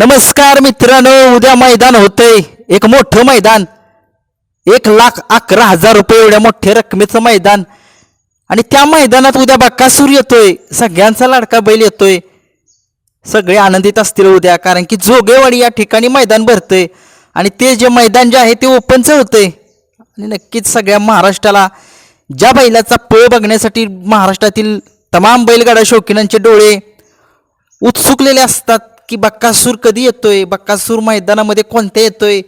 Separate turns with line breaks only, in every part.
नमस्कार मित्रांनो उद्या मैदान होतंय. एक मोठं मैदान. एक लाख अकरा हजार रुपये एवढ्या मोठ्या रकमेचं मैदान. आणि त्या मैदानात उद्या बक्कासूर येतोय. सगळ्यांचा लाडका बैल येतोय. सगळे आनंदित असतील उद्या कारण की जोगेवाडी या ठिकाणी मैदान भरतंय. आणि ते जे मैदान जे आहे ते ओपनचं होतंय. आणि नक्कीच सगळ्या महाराष्ट्राला ज्या बैलाचा पळ बघण्यासाठी महाराष्ट्रातील तमाम बैलगाडा शौकीनांचे डोळे उत्सुकलेले असतात. की बक्कासूर कधी येतोय? बक्कासूर मैदानामध्ये कोणत्या येतोय?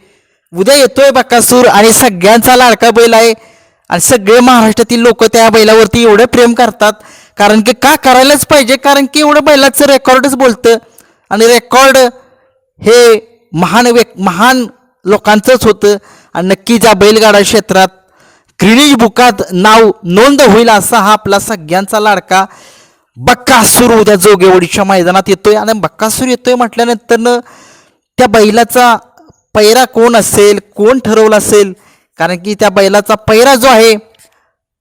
उद्या येतोय बक्कासूर आणि सगळ्यांचा लाडका बैल आहे. आणि सगळे महाराष्ट्रातील लोक त्या बैलावरती एवढं प्रेम करतात. कारण की का करायलाच पाहिजे? कारण की एवढं बैलाचं रेकॉर्डच बोलतं. आणि रेकॉर्ड हे महान व्यक् महान लोकांचंच होतं. आणि नक्की ज्या बैलगाडा क्षेत्रात क्रिनिज बुकात नाव नोंद होईल असा हा आपला सगळ्यांचा लाडका बक्कासूर उद्या जोगेवडीच्या मैदानात येतोय. आणि बक्कासूर येतोय म्हटल्यानंतर त्या बैलाचा पैरा कोण असेल कोण ठरवला असेल? कारण की त्या बैलाचा पैरा जो आहे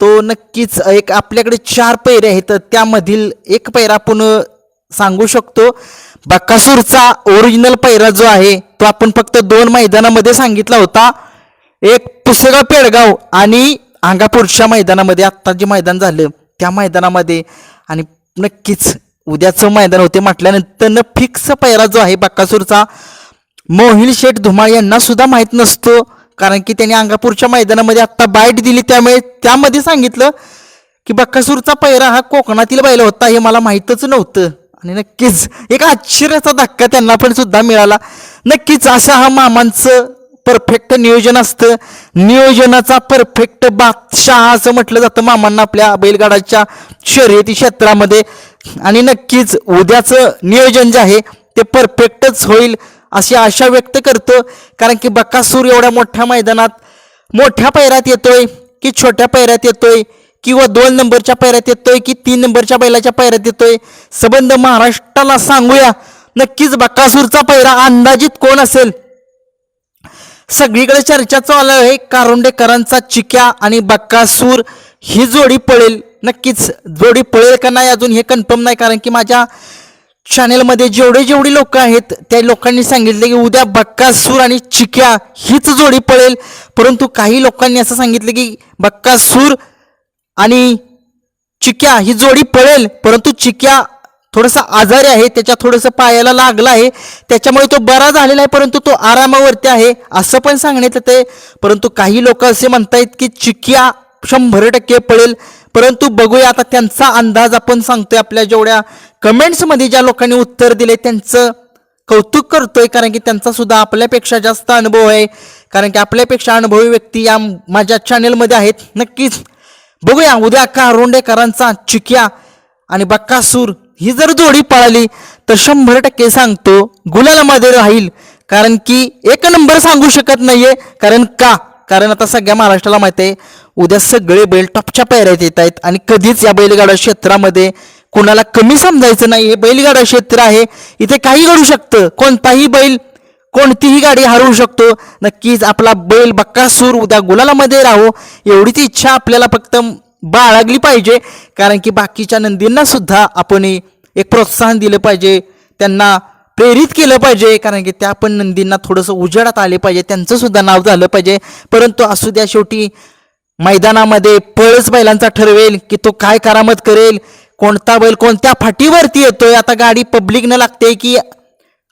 तो नक्कीच एक आपल्याकडे चार पैरे आहेत. त्यामधील एक पैरा आपण सांगू शकतो. बक्कासूरचा ओरिजिनल पैरा जो आहे तो आपण फक्त दोन मैदानामध्ये सांगितला होता. एक पुसेगाव पेडगाव आणि अंगापूरच्या मैदानामध्ये आत्ता जे मैदान झालं. त्या मैदानामध्ये आणि नक्कीच. उद्याचं मैदान होते म्हटल्यानंतर फिक्स पैरा जो आहे बक्कासूरचा मोहिल शेठ धुमाळ यांना सुद्धा माहीत नसतो. कारण की त्यांनी अंगापूरच्या मैदानामध्ये आत्ता बाईट दिली. त्यामुळे त्यामध्ये सांगितलं की बक्कासूरचा पैरा हा कोकणातील बैल होता हे मला माहीतच नव्हतं. आणि नक्कीच एक आश्चर्याचा धक्का त्यांना पण सुद्धा मिळाला. नक्कीच असं हा मामांचं परफेक्ट नियोजन असतं. नियोजनाचा परफेक्ट बादशाह असं म्हटलं जातं मामांना आपल्या बैलगाडाच्या शर्यती क्षेत्रामध्ये. आणि नक्कीच उद्याचं नियोजन जे आहे ते परफेक्टच होईल अशी आशा व्यक्त करतो. कारण की बकासूर एवढ्या मोठ्या मैदानात मोठ्या पैरात येतोय की छोट्या पैरात येतोय किंवा दोन नंबरच्या पैरात येतोय की तीन नंबरच्या बैलाच्या पैरात येतोय. सबंध महाराष्ट्राला सांगूया. नक्कीच बकासूरचा पैरा अंदाजित कोण असेल? सगळीकडे चर्चा चालू आहे. कारुंडेकरांचा चिक्या आणि बक्कासूर ही जोडी पळेल. नक्कीच जोडी पळेल का नाही अजून हे कन्फर्म नाही कारण की माझ्या चॅनेलमध्ये जेवढे जेवढी लोक आहेत त्या लोकांनी सांगितले की उद्या बक्कासूर आणि चिक्या हीच जोडी पळेल. परंतु काही लोकांनी असं सांगितलं की बक्कासूर आणि चिक्या ही जोडी पळेल. परंतु चिक्या थोडंसं आजारी आहे त्याच्या थोडंसं पायाला लागलं आहे त्याच्यामुळे तो बरा झालेला आहे परंतु तो आरामावरती आहे असं पण सांगण्यात येते परंतु काही लोक असे म्हणतायत की चिक्या शंभर टक्के पडेल. परंतु बघूया आता त्यांचा अंदाज आपण सांगतोय आपल्या जेवढ्या कमेंट्समध्ये ज्या लोकांनी उत्तर दिले त्यांचं कौतुक करतोय कारण की त्यांचा सुद्धा आपल्यापेक्षा जास्त अनुभव आहे. कारण की आपल्यापेक्षा अनुभवी व्यक्ती या माझ्या चॅनेलमध्ये आहेत नक्कीच. बघूया उद्या का रोंडेकरांचा चिक्या आणि बक्कासूर ही जर जोडी पळाली तर शंभर टक्के सांगतो गुलालामध्ये राहील. कारण की एक नंबर सांगू शकत नाहीये. कारण का? कारण आता सगळ्या महाराष्ट्राला माहिती आहे उद्या सगळे बैल टॉपच्या पायऱ्यात येत आहेत आणि कधीच या बैलगाडा क्षेत्रामध्ये कोणाला कमी समजायचं नाही. हे बैलगाडा क्षेत्र आहे. इथे काही घडू शकतं. कोणताही बैल कोणतीही गाडी हरवू शकतो. नक्कीच आपला बैल बक्कासूर उद्या गुलालामध्ये राहो. एवढीच इच्छा आपल्याला फक्त बाळगली पाहिजे. कारण की बाकीच्या नंदींना सुद्धा आपण एक प्रोत्साहन दिलं पाहिजे. त्यांना प्रेरित केलं पाहिजे. कारण की त्या पण नंदींना थोडंसं उजेडात आले पाहिजे. त्यांचं सुद्धा नाव झालं पाहिजे. परंतु असू द्या शेवटी मैदानामध्ये पळच बैलांचा ठरवेल की तो काय करामत करेल कोणता बैल कोणत्या फाटीवरती येतोय आता गाडी पब्लिकनं लागते की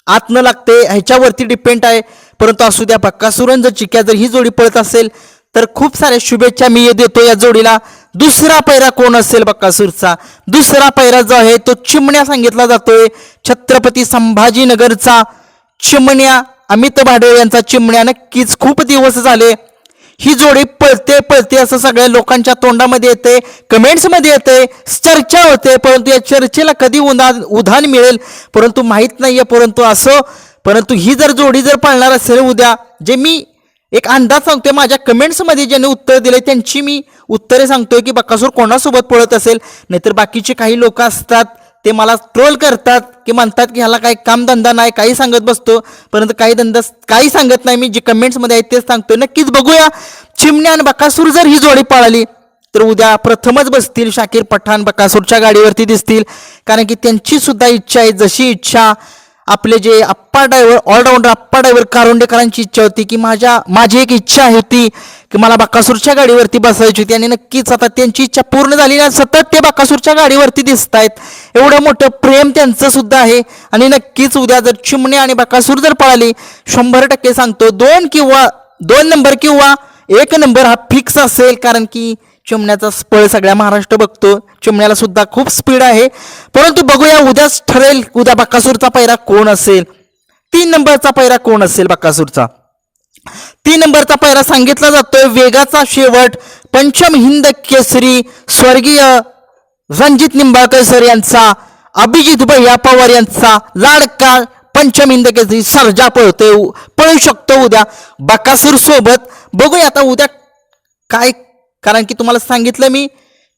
आत न लागते ह्याच्यावरती डिपेंड आहे. परंतु असू द्या बक्कासुरन जर चिक्या जर ही जोडी पळत असेल तर खूप साऱ्या शुभेच्छा मी देतो या जोडीला. दुसरा पैरा कोण असेल बक्कासूरचा दुसरा पैरा जो आहे तो चिमण्या सांगितला जातोय. छत्रपती संभाजीनगरचा चिमण्या अमित भाडे यांचा चिमण्या नक्कीच खूप दिवस झाले. ही जोडी पळते पळते असं सगळ्या लोकांच्या तोंडामध्ये येते कमेंट्समध्ये येते चर्चा होते परंतु या चर्चेला कधी उदान उधाण मिळेल परंतु माहीत नाहीये परंतु असो परंतु ही जर जोडी जर पाळणार असेल उद्या जे मी एक अंदाज सांगतोय माझ्या कमेंट्समध्ये ज्यांनी उत्तर दिले त्यांची मी उत्तरे सांगतोय की बक्कासूर कोणासोबत पळत असेल नाहीतर बाकीचे काही लोक असतात ते मला ट्रोल करतात की म्हणतात की ह्याला काही कामधंदा नाही काही सांगत बसतो परंतु काही धंदा काही सांगत नाही मी जे कमेंट्समध्ये आहेत तेच सांगतोय. नक्कीच बघूया. चिमण्या आणि बकासूर जर ही जोडी पळाली तर उद्या प्रथमच बसतील शाकीर पठाण बकासूरच्या गाडीवरती दिसतील कारण की त्यांची सुद्धा इच्छा आहे जशी इच्छा आपले जे Appa driver allrounder Appa driver कारोंडेकरांची इच्छा होती की माझ्या माझी एक इच्छा होती की मला बाकासूरच्या गाडीवरती बसायची होती. आणि नक्कीच आता त्यांची इच्छा पूर्ण झाली आणि सतत ते बाकासूरच्या गाडीवरती दिसत आहेत एवढं मोठं प्रेम त्यांचं सुद्धा आहे. आणि नक्कीच उद्या जर चिमणे आणि बाकासूर जर पळाली शंभर टक्के सांगतो दोन किंवा दोन नंबर किंवा एक नंबर हा फिक्स असेल. कारण की चिमण्याचा पळ सगळ्या महाराष्ट्र बघतो. चिमण्याला सुद्धा खूप स्पीड आहे. परंतु बघूया उद्याच ठरेल उद्या बक्कासूरचा पैरा कोण असेल? तीन नंबरचा पैरा कोण असेल बक्कासूरचा तीन नंबरचा पैरा सांगितला जातोय वेगाचा शेवट पंचम हिंद केसरी स्वर्गीय रणजित निंबाळकर सर यांचा अभिजित भैया पवार यांचा लाडका पंचम हिंद केसरी सर्जा पळतोय पळू शकतो उद्या बकासूर सोबत. बघूया आता उद्या काय कारण की तुम्हाला सांगितलं मी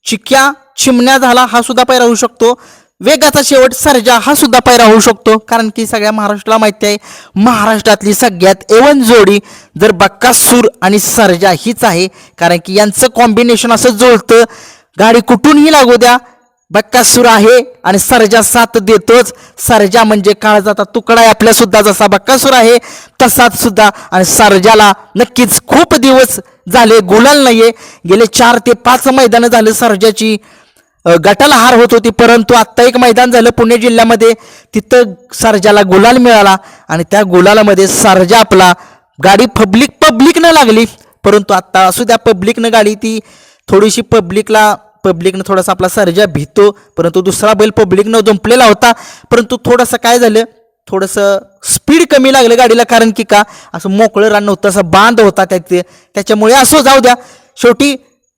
चिक्या चिमण्या झाला हा सुद्धा पैरा होऊ शकतो. वेगाचा शेवट सर्जा हा सुद्धा पैरा होऊ शकतो. कारण की सगळ्या महाराष्ट्राला माहिती आहे महाराष्ट्रातली सगळ्यात एवन जोडी जर बक्कासूर आणि सर्जा हीच आहे. कारण की यांचं कॉम्बिनेशन असं जुळतं. गाडी कुठूनही लागू द्या बक्कासूर आहे आणि सर्जा साथ देतोच. सर्जा म्हणजे काळजाचा तुकडा आहे आपल्या सुद्धा. जसा बक्कासूर आहे तसाच सुद्धा. आणि सर्जाला नक्कीच खूप दिवस झाले गुलाल नाहीये. गेले चार ते पाच मैदानं झाले सर्जाची. गटाला हार होत होती परंतु आत्ता एक मैदान झालं पुणे जिल्ह्यामध्ये. तिथं सर्जाला गुलाल मिळाला आणि त्या गुलालामध्ये सर्जा आपला गाडी पब्लिक पब्लिकनं लागली. परंतु आत्ता असू द्या पब्लिकनं गाडी ती थोडीशी पब्लिकला पब्लिकनं थोडासा आपला सर्जा भीतो परंतु दुसरा बैल पब्लिकनं जुंपलेला होता. परंतु थोडंसं काय झालं? थोडंसं स्पीड कमी लागलं गाडीला कारण की का? असं मोकळं रान नव्हतं असं बांध होता त्याचे त्याच्यामुळे असं जाऊ द्या. शेवटी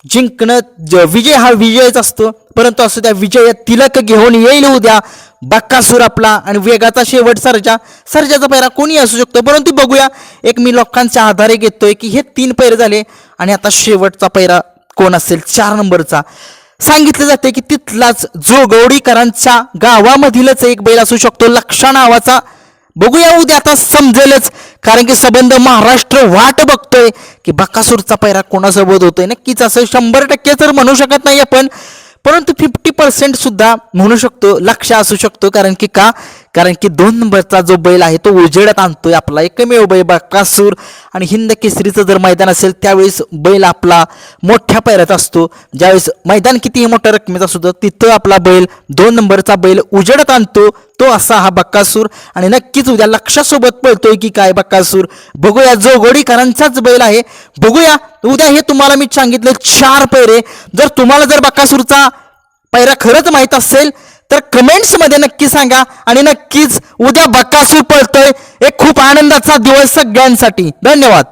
जिंकणं ज- विजय हा विजयच असतो. परंतु असं त्या विजय तिलक घेऊन येईल उद्या. बक्कासूर आपला आणि वेगाचा शेवट सर्जा. सर्जाचा पैरा कोणी असू शकतो. परंतु बघूया. एक मी लोकांच्या आधारे घेतोय की हे तीन पैर झाले आणि आता शेवटचा पैरा कोण असेल? चार नंबरचा. सांगितलं जाते की तिथलाच जोगवडीकरांच्या गावामधीलच एक बैल असू शकतो लक्षा नावाचा. बघूया उद्या आता समजेलच कारण की संबंध महाराष्ट्र वाट बघतोय की बकासूरचा पैरा कोणासोबत होतोय. नक्कीच असं शंभर टक्के तर म्हणू शकत नाही आपण परंतु फिफ्टी पर्सेंट सुद्धा म्हणू शकतो लक्ष असू शकतो कारण की का? कारण की दोन नंबरचा जो बैल आहे तो उजेडात आणतोय आपला. एकमेव बैल बकासूर आणि हिंद केसरीचं जर मैदान असेल त्यावेळेस बैल आपला मोठ्या पैरात असतो. ज्यावेळेस मैदान कितीही मोठ्या रकमेचा सुद्धा तिथं आपला बैल दोन नंबरचा बैल उजेडात आणतो. तो असा हा बक्कासूर आणि नक्कीच उद्या लक्षासोबत पळतोय की काय बक्कासूर बघूया जो गोडीकरांचाच बैल आहे. बघूया उद्या हे तुम्हाला मी सांगितलं चार पैरे जर तुम्हाला जर बक्कासूरचा पैरा खरंच माहीत असेल तर कमेंट्समध्ये नक्की सांगा आणि नक्कीच उद्या बक्कासूर पळतोय. एक खूप आनंदाचा दिवस सगळ्यांसाठी. धन्यवाद.